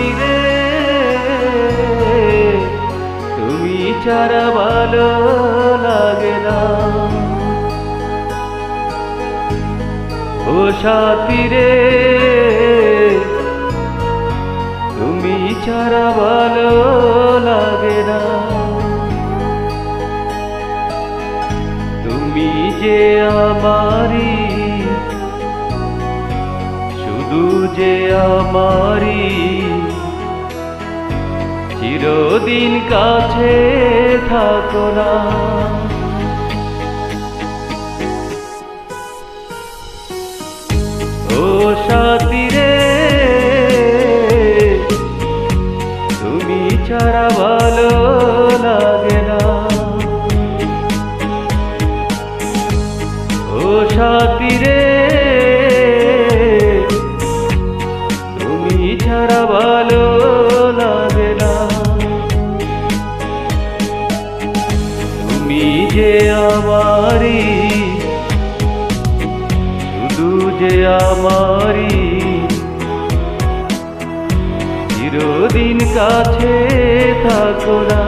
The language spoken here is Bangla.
তুমি রে। তুমি ছাড়া ভালো লাগে না। ও সাথী রে, তুমি ছাড়া ভালো লাগে না। তুমি যে আমারি শুধু যে আমারি চিরদিন কাছে থাকো না। ও সাথী রে তুমি ছাড়া ভালো লাগে না। ও সাথী রে তুমি ছাড়া ভালো যে আমারি শুধু যে আমারি। চিরদিন কাছে থাকো না।